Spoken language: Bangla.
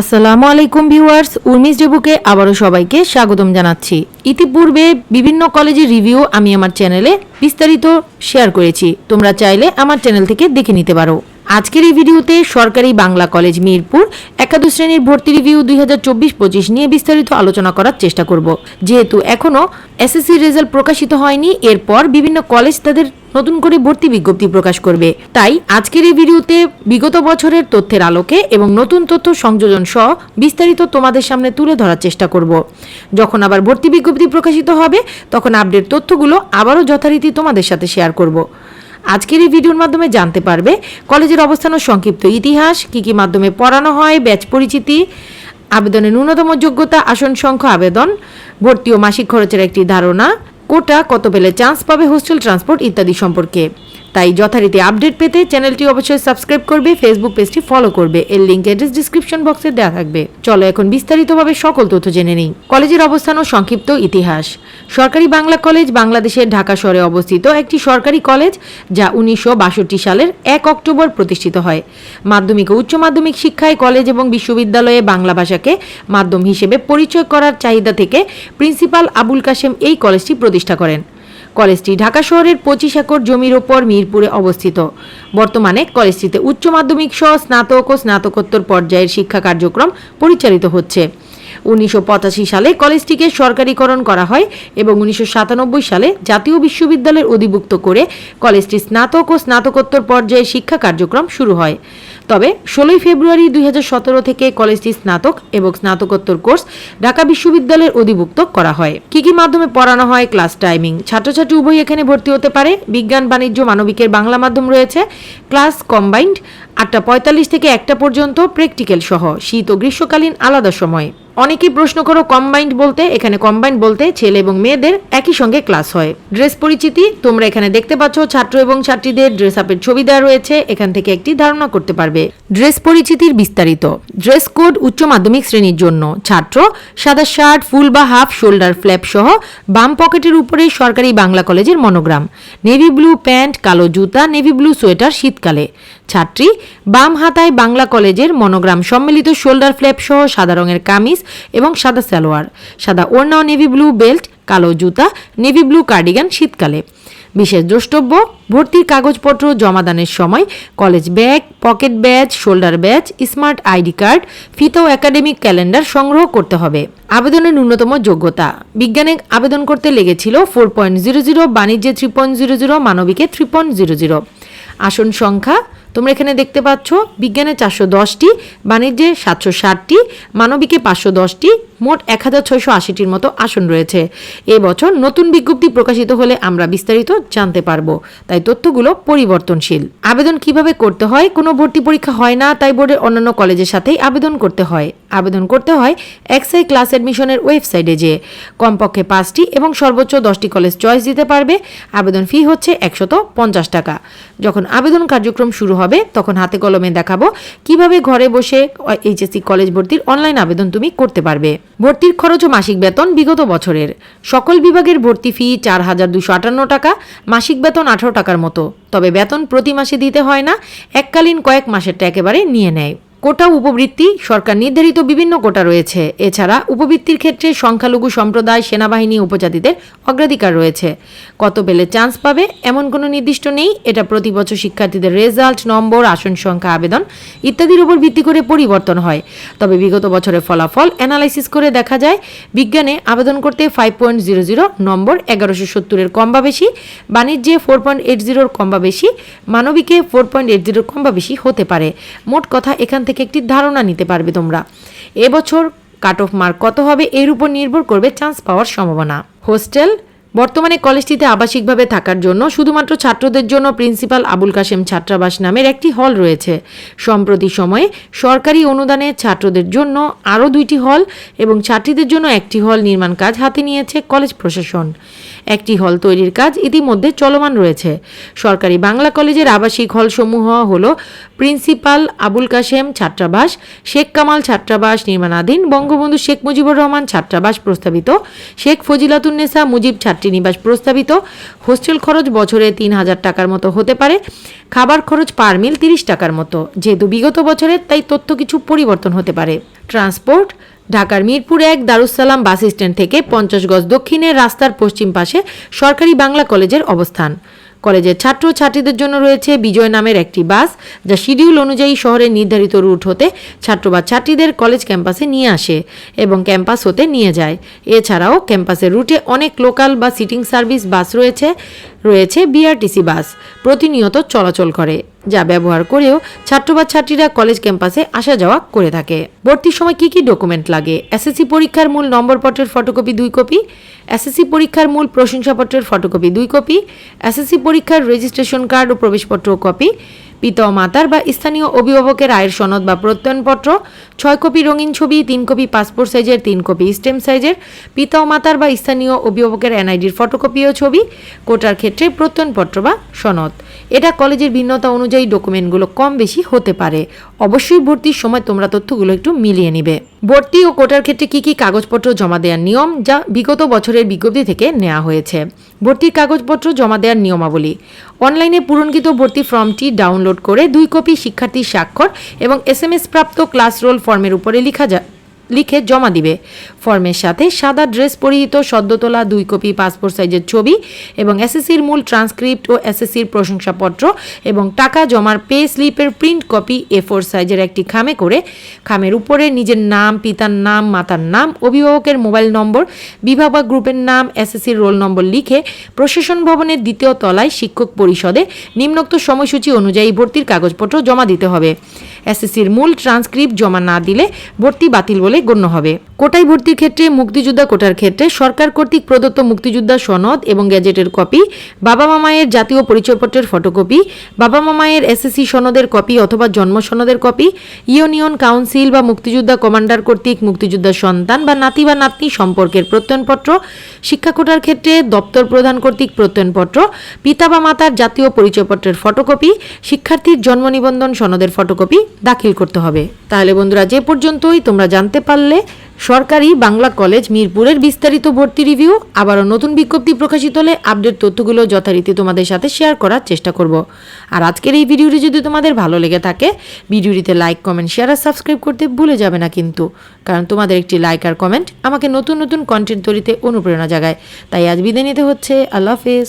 আসসালামু আলাইকুম ভিউয়ার্স উর্মিস ডেবুকে আবারও সবাইকে স্বাগতম জানাচ্ছি। ইতিপূর্বে বিভিন্ন কলেজের রিভিউ আমি আমার চ্যানেলে বিস্তারিত শেয়ার করেছি। তোমরা চাইলে আমার চ্যানেল থেকে দেখে নিতে পারো। আজকের এই ভিডিওতে সরকারি বাংলা কলেজ মিরপুর একাদশ শ্রেণির ভর্তি রিভিউ দুই হাজার চব্বিশ পঁচিশ নিয়ে বিস্তারিত আলোচনা করার চেষ্টা করব। যেহেতু এখনও এসএসসি রেজাল্ট প্রকাশিত হয়নি, এরপর বিভিন্ন কলেজ তাদের নতুন করে ভর্তি বিজ্ঞপ্তি প্রকাশ করবে। তাই আজকের এই ভিডিওতে বিগত বছরের তথ্যের আলোকে এবং নতুন তথ্য সংযোজন সহ বিস্তারিত তোমাদের সামনে তুলে ধরার চেষ্টা করব। যখন আবার ভর্তি বিজ্ঞপ্তি প্রকাশিত হবে, তখন আপডেট তথ্যগুলো আবারও যথারীতি তোমাদের সাথে শেয়ার করব। আজকের এই ভিডিওর মাধ্যমে জানতে পারবে, কলেজের অবস্থান ও সংক্ষিপ্ত ইতিহাস, কী কী মাধ্যমে পড়ানো হয়, ব্যাচ পরিচিতি, আবেদনের ন্যূনতম যোগ্যতা, আসন সংখ্যা, আবেদন, ভর্তি ও মাসিক খরচের একটি ধারণা কোটা কত পেলে চান্স পাবে হোস্টেল ট্রান্সপোর্ট ইত্যাদি সম্পর্কে। তাই যথারীতি আপডেট পেতে চ্যানেলটি অবশ্যই সাবস্ক্রাইব করবে ফেসবুক পেজটি ফলো করবে। এর লিঙ্ক অ্যাড্রেস ডিসক্রিপশন বক্সে দেওয়া থাকবে। চলো এখন বিস্তারিতভাবে সকল তথ্য জেনে নিই। কলেজের অবস্থান ও সংক্ষিপ্ত ইতিহাস। সরকারি বাংলা কলেজ বাংলাদেশের ঢাকা শহরে অবস্থিত একটি সরকারি কলেজ, যা উনিশশো বাষট্টি সালের এক অক্টোবর প্রতিষ্ঠিত হয়। মাধ্যমিক ও উচ্চ মাধ্যমিক শিক্ষায় কলেজ এবং বিশ্ববিদ্যালয়ে বাংলা ভাষাকে মাধ্যম হিসেবে পরিচয় করার চাহিদা থেকে প্রিন্সিপাল আবুল কাশেম এই কলেজটি প্রতিষ্ঠা করেন। কলেজটি ঢাকা শহরের পঁচিশ একর জমির ওপর মিরপুরে অবস্থিত। বর্তমানে কলেজটিতে উচ্চ মাধ্যমিক সহ স্নাতক ও স্নাতকোত্তর পর্যায়ের শিক্ষা কার্যক্রম পরিচালিত হচ্ছে। উনিশশো পঁচাশি সালে কলেজটিকে সরকারিকরণ করা হয় এবং উনিশশো সাতানব্বই সালে জাতীয় বিশ্ববিদ্যালয়ের অধিভুক্ত করে কলেজটি স্নাতক ও স্নাতকোত্তর পর্যায়ে শিক্ষা কার্যক্রম শুরু হয়। তবে ষোলোই ফেব্রুয়ারি দুই হাজার সতেরো থেকে কলেজটি স্নাতক এবং স্নাতকোত্তর কোর্স ঢাকা বিশ্ববিদ্যালয়ের অধিভুক্ত করা হয়। কি কি মাধ্যমে পড়ানো হয়, ক্লাস টাইমিং? ছাত্রছাত্রী উভয় এখানে ভর্তি হতে পারে। বিজ্ঞান, বাণিজ্য, মানবিকের বাংলা মাধ্যম রয়েছে। ক্লাস কম্বাইন্ড আটটা পঁয়তাল্লিশ থেকে একটা পর্যন্ত প্র্যাকটিক্যাল সহ। শীত ও গ্রীষ্মকালীন আলাদা সময়। অনেকেই প্রশ্ন করো, কম্বাইন্ড বলতে? এখানে কম্বাইন্ড বলতে ছেলে এবং মেয়েদের একই সঙ্গে ক্লাস হয়। ড্রেস পরিচিতি? তোমরা এখানে দেখতে পাচ্ছ, ছাত্র এবং ছাত্রীদের ড্রেস আপের ছবি দেওয়া রয়েছে। এখান থেকে একটি ধারণা করতে পারবে। ড্রেস পরিচিতির বিস্তারিত। ড্রেস কোড উচ্চ মাধ্যমিক শ্রেণির জন্য। ছাত্র, সাদা শার্ট, ফুল বা হাফ, শোল্ডার ফ্ল্যাপ সহ বাম পকেটের উপরে সরকারি বাংলা কলেজের মনোগ্রাম। নেভি ব্লু প্যান্ট, কালো জুতা, নেভি ব্লু সোয়েটার শীতকালে। ছাত্রী, বাম হাতায় বাংলা কলেজের মনোগ্রাম সম্মিলিত শোল্ডার ফ্ল্যাপ সহ সাদা রঙের কামিজ এবং সাদা সালোয়ার। সাদা ওড়না নেভি ব্লু বেল্ট, কালো জুতা, নেভি ব্লু কার্ডিগান শীতকালে। বিশেষ দ্রষ্টব্য, ভর্তির কাগজপত্র জমাদানের সময়, college bag, pocket badge, shoulder badge, smart ID card ফিতা একাডেমিক ক্যালেন্ডার সংগ্রহ করতে হবে। আবেদনের ন্যূনতম যোগ্যতা। বিজ্ঞানে আবেদন করতে লেগেছিল ফোর পয়েন্ট জিরো জিরো, বাণিজ্যে থ্রি পয়েন্ট জিরো জিরো, মানবিকে থ্রি পয়েন্ট জিরো জিরো। আসন সংখ্যা তোমরা এখানে দেখতে পাচ্ছ, বিজ্ঞানে চারশো দশটি, বাণিজ্যে সাতশো ষাটটি, মানবিকে পাঁচশো দশটি, মোট এক হাজার ছয়শো আশিটির মতো আসন রয়েছে। এবছর নতুন বিজ্ঞপ্তি প্রকাশিত হলে আমরা বিস্তারিত জানতে পারব। তাই তথ্যগুলো পরিবর্তনশীল। আবেদন কীভাবে করতে হয়, কোনো ভর্তি পরীক্ষা হয় না, তাই বোর্ডের অন্যান্য কলেজের সাথেই আবেদন করতে হয়। আবেদন করতে হয় এক্সআই ক্লাস অ্যাডমিশনের ওয়েবসাইটে যেয়ে। কমপক্ষে পাঁচটি এবং সর্বোচ্চ দশটি কলেজ চয়েস দিতে পারবে। আবেদন ফি হচ্ছে একশত পঞ্চাশ টাকা। যখন আবেদন কার্যক্রম শুরু হবে, তখন হাতে কলমে দেখাবো কীভাবে ঘরে বসে এইচএসসি কলেজ ভর্তির অনলাইন আবেদন তুমি করতে পারবে। ভর্তির খরচ ও মাসিক বেতন বিগত বছরের। সকল বিভাগের ভর্তি ফি চার হাজার দুশো আটান্ন টাকা, মাসিক বেতন আঠারো টাকার মতো। তবে বেতন প্রতি মাসে দিতে হয় না, এককালীন কয়েক মাসেরটা একেবারে নিয়ে নেয়। কোটা উপবৃত্তি, সরকার নির্ধারিত বিভিন্ন কোটা রয়েছে। এছাড়া উপবৃত্তির ক্ষেত্রে সংখ্যালঘু সম্প্রদায়, সেনাবাহিনী, উপজাতিদের অগ্রাধিকার রয়েছে। কত পেলে চান্স পাবে এমন কোনো নির্দিষ্ট নেই। এটা প্রতি বছর শিক্ষার্থীদের রেজাল্ট, নম্বর, আসন সংখ্যা, আবেদন ইত্যাদির উপর ভিত্তি করে পরিবর্তন হয়। তবে বিগত বছরের ফলাফল অ্যানালাইসিস করে দেখা যায়, বিজ্ঞানে আবেদন করতে five point zero zero number এগারোশো সত্তরের কম বা বেশি, বাণিজ্যে ফোর পয়েন্ট এইট জিরোর কম বা বেশি, মানবিকে ফোর পয়েন্ট এইট জিরোর কম বা বেশি হতে পারে। মোট কথা এখান থেকে একটি ধারণা নিতে পারবে তোমরা। এবছর কাট অফ মার্ক কত হবে এর উপর নির্ভর করবে চান্স পাওয়ার সম্ভাবনা। হোস্টেল বর্তমানে কলেজটিতে আবাসিকভাবে থাকার জন্য শুধুমাত্র ছাত্রদের জন্য প্রিন্সিপাল আবুল কাশেম ছাত্রাবাস নামের একটি হল রয়েছে। সম্প্রতি সময়ে সরকারি অনুদানে ছাত্রদের জন্য আরও দুইটি হল এবং ছাত্রীদের জন্য একটি হল নির্মাণ কাজ হাতে নিয়েছে কলেজ প্রশাসন। একটি হল তৈরির কাজ ইতিমধ্যে চলমান রয়েছে। সরকারি বাংলা কলেজের আবাসিক হলসমূহ হল প্রিন্সিপাল আবুল কাশেম ছাত্রাবাস, শেখ কামাল ছাত্রাবাস নির্মাণাধীন, বঙ্গবন্ধু শেখ মুজিবুর রহমান ছাত্রাবাস প্রস্তাবিত, শেখ ফজিলাতুন্নেসা মুজিব ছাত্রীনিবাস প্রস্তাবিত, হোস্টেল খরচ বছরে তিন হাজার টাকার মতো হতে পারে, খাবার খরচ পার মিল তিরিশ টাকার মতো। যেহেতু বিগত বছরের তাই তথ্য কিছু পরিবর্তন হতে পারে। ট্রান্সপোর্ট ঢাকার মিরপুর এক দারুসালাম বাস স্ট্যান্ড থেকে পঞ্চাশ গজ দক্ষিণে রাস্তার পশ্চিম পাশে সরকারি বাংলা কলেজের অবস্থান। কলেজের ছাত্র ছাত্রীদের জন্য রয়েছে বিজয় নামের একটি বাস, যা শিডিউল অনুযায়ী শহরের নির্ধারিত রুট হতে ছাত্র বা ছাত্রীদের কলেজ ক্যাম্পাসে নিয়ে আসে এবং ক্যাম্পাস হতে নিয়ে যায়। এছাড়াও ক্যাম্পাসের রুটে অনেক লোকাল বা সিটিং সার্ভিস বাস রয়েছে রয়েছে বিআরটিসি বাস। প্রতিনিয়ত চলাচল করে। যা ব্যবহার করেও ছাত্র বা ছাত্রীরা কলেজ ক্যাম্পাসে আসা যাওয়া করে থাকে। ভর্তির সময় কি কি ডকুমেন্ট লাগে? এসএসসি পরীক্ষার মূল নম্বরপত্রের ফটোকপি দুই কপি এসএসসি পরীক্ষার মূল প্রশংসাপত্রের ফটোকপি দুই কপি এসএসসি পরীক্ষার রেজিস্ট্রেশন কার্ড ও প্রবেশপত্র কপি পিতা মাতার বা স্থানীয় অভিভাবকের আয়ের সনদ বা প্রত্যয়নপত্র, ছয় কপি রঙিন ছবি, তিন কপি পাসপোর্ট সাইজের তিন কপি স্টেম সাইজের পিতা মাতার বা স্থানীয় অভিভাবকের এনআইডির ফটোকপি ও ছবি, কোটার ক্ষেত্রে প্রত্যয়নপত্র বা সনদ। এটা কলেজের ভিন্নতা অনুযায়ী ডকুমেন্টগুলো কম বেশি হতে পারে। অবশ্যই ভর্তির সময় তোমরা তথ্যগুলো একটু মিলিয়ে নিবে। ভর্তি ও কোটার ক্ষেত্রে কি কি কাগজপত্র জমা দেওয়ার নিয়ম, যা বিগত বছরের বিজ্ঞপ্তি থেকে নেওয়া হয়েছে। ভর্তির কাগজপত্র জমা দেওয়ার নিয়মাবলী। অনলাইনে পূরণকৃত ভর্তি ফর্মটি ডাউনলোড করে দুই কপি শিক্ষার্থীর স্বাক্ষর এবং এস প্রাপ্ত ক্লাস রোল ফর্মের উপরে লিখা যা লিখে জমা দিবে। ফর্মের সাথে সাদা ড্রেস পরিহিত, সদ্য তোলা দুই কপি পাসপোর্ট সাইজের ছবি এবং এসএসসির মূল ট্রান্সক্রিপ্ট ও এসএসসির প্রশংসাপত্র এবং টাকা জমার পে স্লিপের প্রিন্ট কপি এ ফোর সাইজের একটি খামে করে, খামের উপরে নিজের নাম, পিতার নাম, মাতার নাম, অভিভাবকের মোবাইল নম্বর বিভাগ বা গ্রুপের নাম, এসএসসির রোল নম্বর লিখে প্রশাসন ভবনের দ্বিতীয় তলায় শিক্ষক পরিষদে নিম্নোক্ত সময়সূচি অনুযায়ী ভর্তির কাগজপত্র জমা দিতে হবে। এসএসসির মূল ট্রান্সক্রিপ্ট জমা না দিলে ভর্তি বাতিল বলে গণ্য হবে। কোটায় ভর্তির ক্ষেত্রে মুক্তিযোদ্ধা কোটার ক্ষেত্রে সরকার কর্তৃক প্রদত্ত মুক্তিযোদ্ধা সনদ এবং গ্যাজেটের কপি বাবা মামায়ের জাতীয় পরিচয়পত্রের ফটোকপি বাবা মামায়ের এসএসসি সনদের কপি অথবা জন্ম সনদের কপি, ইউনিয়ন কাউন্সিল বা মুক্তিযোদ্ধা কমান্ডার কর্তৃক মুক্তিযোদ্ধার সন্তান বা নাতি বা নাতনি সম্পর্কের প্রত্যয়নপত্র, শিক্ষা কোটার ক্ষেত্রে দপ্তর প্রধান কর্তৃক প্রত্যয়নপত্র, পিতা বা মাতার জাতীয় পরিচয়পত্রের ফটোকপি, শিক্ষার্থীর জন্ম নিবন্ধন সনদের ফটোকপি দাখিল করতে হবে। তাহলে বন্ধুরা, যে পর্যন্তই তোমরা জানতে পারলে সরকারি বাংলা কলেজ মিরপুরের বিস্তারিত ভর্তি রিভিউ, আবারও নতুন বিজ্ঞপ্তি প্রকাশিত হলে আপডেট তথ্যগুলো যথারীতি তোমাদের সাথে শেয়ার করার চেষ্টা করব। আর আজকের এই ভিডিওটি যদি তোমাদের ভালো লেগে থাকে, ভিডিওটিতে লাইক, কমেন্ট, শেয়ার আর সাবস্ক্রাইব করতে ভুলে যাবে না কিন্তু। কারণ তোমাদের একটি লাইক আর কমেন্ট আমাকে নতুন নতুন কন্টেন্ট তৈরিতে অনুপ্রেরণা জাগায়। তাই আজ বিদায় নিতে হচ্ছে। আল্লাহ হাফেজ।